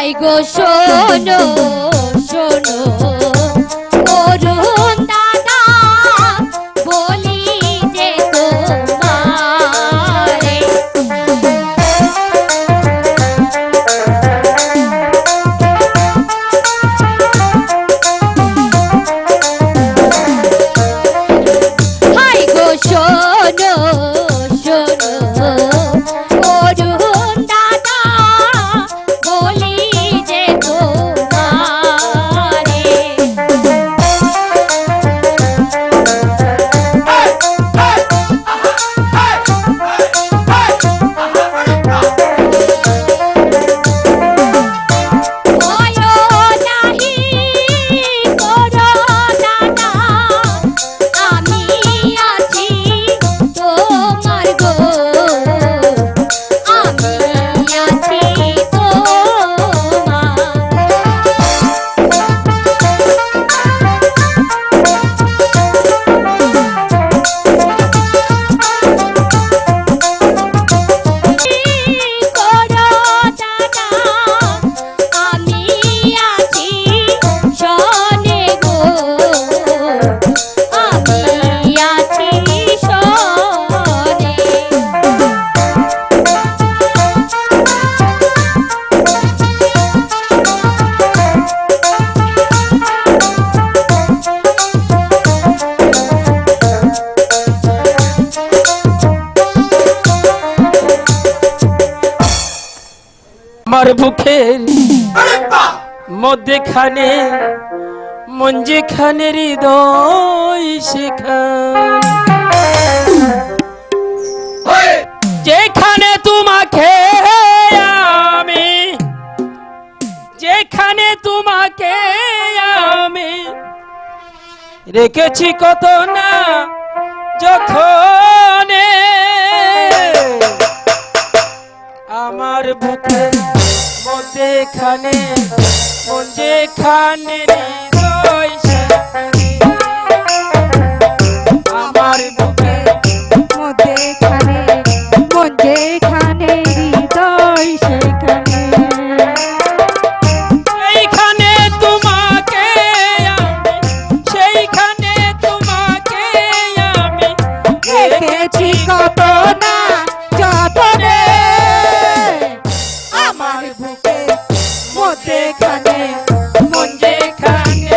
তাই গো শোনো শোনো। আমার বুকের মধ্যেখানে মন যেখানে হৃদয় যেখানে তোমাকে আমি যেখানে তোমাকে আমি রেখেছি কত না যখন জানে আমার বুকে মধ্যে খানে মধ্যে খানে হৃদয় সেখানে। এইখানে তোমাকে সেইখানে না যতনে। আমার বুকে মধ্যে খানে যেখানে